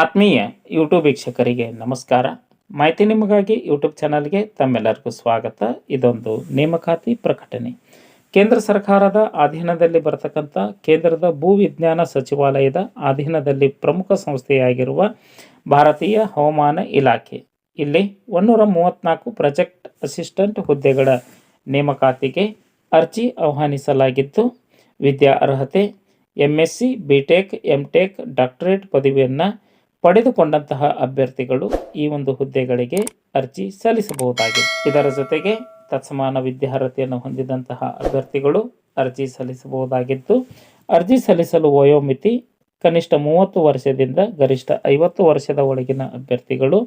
ಆತ್ಮೀಯ ಯೂಟ್ಯೂಬ್ ವೀಕ್ಷಕರಿಗೆ ನಮಸ್ಕಾರ. ಮಾಹಿತಿ ನಿಮಗಾಗಿ ಯೂಟ್ಯೂಬ್ ಚಾನಲ್ಗೆ ತಮ್ಮೆಲ್ಲರಿಗೂ ಸ್ವಾಗತ. ಇದೊಂದು ನೇಮಕಾತಿ ಪ್ರಕಟಣೆ. ಕೇಂದ್ರ ಸರ್ಕಾರದ ಅಧೀನದಲ್ಲಿ ಬರತಕ್ಕಂಥ ಕೇಂದ್ರದ ಭೂ ವಿಜ್ಞಾನ ಸಚಿವಾಲಯದ ಅಧೀನದಲ್ಲಿ ಪ್ರಮುಖ ಸಂಸ್ಥೆಯಾಗಿರುವ ಭಾರತೀಯ ಹವಾಮಾನ ಇಲಾಖೆ. ಇಲ್ಲಿ ಒನ್ನೂರ ಮೂವತ್ತ್ನಾಲ್ಕು ಪ್ರಾಜೆಕ್ಟ್ ಅಸಿಸ್ಟೆಂಟ್ ಹುದ್ದೆಗಳ ನೇಮಕಾತಿಗೆ ಅರ್ಜಿ ಆಹ್ವಾನಿಸಲಾಗಿದ್ದು, ವಿದ್ಯಾ ಅರ್ಹತೆ M S C B tech M tech doctorate ಪದವಿಯನ್ನು ಪಡೆದುಕೊಂಡಂತಹ ಅಭ್ಯರ್ಥಿಗಳು ಈ ಒಂದು ಹುದ್ದೆಗಳಿಗೆ ಅರ್ಜಿ ಸಲ್ಲಿಸಬಹುದಾಗಿದೆ. ಇದರ ಜೊತೆಗೆ ತತ್ಸಮಾನ ವಿದ್ಯಾರ್ಹತೆಯನ್ನು ಹೊಂದಿದಂತಹ ಅಭ್ಯರ್ಥಿಗಳು ಅರ್ಜಿ ಸಲ್ಲಿಸಬಹುದಾಗಿದ್ದು, ಅರ್ಜಿ ಸಲ್ಲಿಸಲು ವಯೋಮಿತಿ ಕನಿಷ್ಠ ಮೂವತ್ತು ವರ್ಷದಿಂದ ಗರಿಷ್ಠ ಐವತ್ತು ವರ್ಷದ ಒಳಗಿನ ಅಭ್ಯರ್ಥಿಗಳು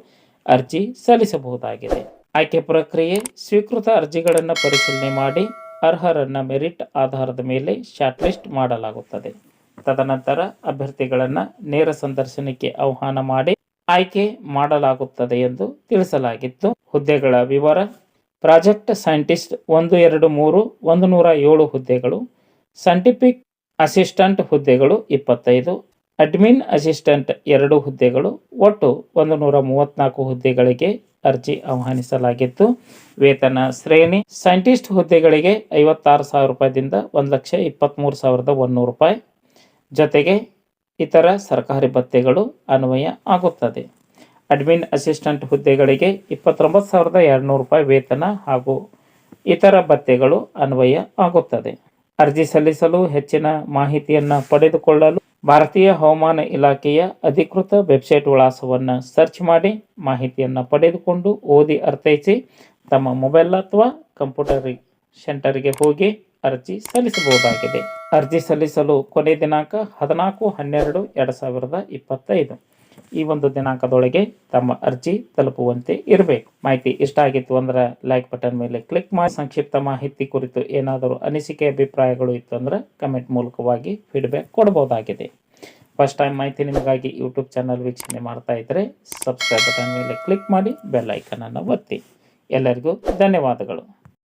ಅರ್ಜಿ ಸಲ್ಲಿಸಬಹುದಾಗಿದೆ. ಆಯ್ಕೆ ಪ್ರಕ್ರಿಯೆ, ಸ್ವೀಕೃತ ಅರ್ಜಿಗಳನ್ನು ಪರಿಶೀಲನೆ ಮಾಡಿ ಅರ್ಹರನ್ನ ಮೆರಿಟ್ ಆಧಾರದ ಮೇಲೆ ಶಾರ್ಟ್ ಲಿಸ್ಟ್ ಮಾಡಲಾಗುತ್ತದೆ. ತದನಂತರ ಅಭ್ಯರ್ಥಿಗಳನ್ನು ನೇರ ಸಂದರ್ಶನಕ್ಕೆ ಆಹ್ವಾನ ಮಾಡಿ ಆಯ್ಕೆ ಮಾಡಲಾಗುತ್ತದೆ ಎಂದು ತಿಳಿಸಲಾಗಿತ್ತು. ಹುದ್ದೆಗಳ ವಿವರ. ಪ್ರಾಜೆಕ್ಟ್ ಸೈಂಟಿಸ್ಟ್ ಒಂದು, ಎರಡು, ಮೂರು, ಒಂದು ನೂರ ಏಳು ಹುದ್ದೆಗಳು. ಸೈಂಟಿಫಿಕ್ ಅಸಿಸ್ಟೆಂಟ್ ಹುದ್ದೆಗಳು ಇಪ್ಪತ್ತೈದು. ಅಡ್ಮಿನ್ ಅಸಿಸ್ಟೆಂಟ್ ಎರಡು ಹುದ್ದೆಗಳು. ಒಟ್ಟು ಒಂದು ನೂರ ಮೂವತ್ತ್ನಾಲ್ಕು ಹುದ್ದೆಗಳಿಗೆ ಅರ್ಜಿ ಆಹ್ವಾನಿಸಲಾಗಿತ್ತು. ವೇತನ ಶ್ರೇಣಿ. ಸೈಂಟಿಸ್ಟ್ ಹುದ್ದೆಗಳಿಗೆ ಐವತ್ತಾರು ಸಾವಿರ ರೂಪಾಯಿದಿಂದ ಒಂದು ಲಕ್ಷ ಇಪ್ಪತ್ತ್ಮೂರು ಸಾವಿರದ ಒಂದು ರೂಪಾಯಿ. ಜೊತೆಗೆ ಇತರ ಸರ್ಕಾರಿ ಭತ್ಯೆಗಳು ಅನ್ವಯ ಆಗುತ್ತದೆ. ಅಡ್ಮಿನ್ ಅಸಿಸ್ಟೆಂಟ್ ಹುದ್ದೆಗಳಿಗೆ ಇಪ್ಪತ್ತೊಂಬತ್ತು ಸಾವಿರದ ಎರಡುನೂರು ರೂಪಾಯಿ ವೇತನ ಹಾಗೂ ಇತರ ಭತ್ಯೆಗಳು ಅನ್ವಯ ಆಗುತ್ತದೆ. ಅರ್ಜಿ ಸಲ್ಲಿಸಲು ಹೆಚ್ಚಿನ ಮಾಹಿತಿಯನ್ನು ಪಡೆದುಕೊಳ್ಳಲು ಭಾರತೀಯ ಹವಾಮಾನ ಇಲಾಖೆಯ ಅಧಿಕೃತ ವೆಬ್ಸೈಟ್ ವಿಳಾಸವನ್ನು ಸರ್ಚ್ ಮಾಡಿ ಮಾಹಿತಿಯನ್ನು ಪಡೆದುಕೊಂಡು ಓದಿ ಅರ್ಥೈಸಿ ತಮ್ಮ ಮೊಬೈಲ್ ಅಥವಾ ಕಂಪ್ಯೂಟರ್ ಸೆಂಟರ್ಗೆ ಹೋಗಿ ಅರ್ಜಿ ಸಲ್ಲಿಸಬಹುದಾಗಿದೆ. ಅರ್ಜಿ ಸಲ್ಲಿಸಲು ಕೊನೆ ದಿನಾಂಕ ಹದಿನಾಲ್ಕು ಹನ್ನೆರಡು ಎರಡು ಸಾವಿರದ ಇಪ್ಪತ್ತೈದು. ಈ ಒಂದು ದಿನಾಂಕದೊಳಗೆ ತಮ್ಮ ಅರ್ಜಿ ತಲುಪುವಂತೆ ಇರಬೇಕು. ಮಾಹಿತಿ ಇಷ್ಟ ಆಗಿತ್ತು ಅಂದ್ರೆ ಲೈಕ್ ಬಟನ್ ಮೇಲೆ ಕ್ಲಿಕ್ ಮಾಡಿ. ಸಂಕ್ಷಿಪ್ತ ಮಾಹಿತಿ ಕುರಿತು ಏನಾದರೂ ಅನಿಸಿಕೆ, ಅಭಿಪ್ರಾಯಗಳು ಇತ್ತು ಅಂದ್ರೆ ಕಮೆಂಟ್ ಮೂಲಕವಾಗಿ ಫೀಡ್ಬ್ಯಾಕ್ ಕೊಡಬಹುದಾಗಿದೆ. ಫಸ್ಟ್ ಟೈಮ್ ಮಾಹಿತಿ ನಿಮಗಾಗಿ ಯೂಟ್ಯೂಬ್ ಚಾನಲ್ ವೀಕ್ಷಣೆ ಮಾಡ್ತಾ ಇದ್ದರೆ ಸಬ್ಸ್ಕ್ರೈಬ್ ಬಟನ್ ಮೇಲೆ ಕ್ಲಿಕ್ ಮಾಡಿ ಬೆಲ್ ಐಕನನ್ನು ಒತ್ತಿ. ಎಲ್ಲರಿಗೂ ಧನ್ಯವಾದಗಳು.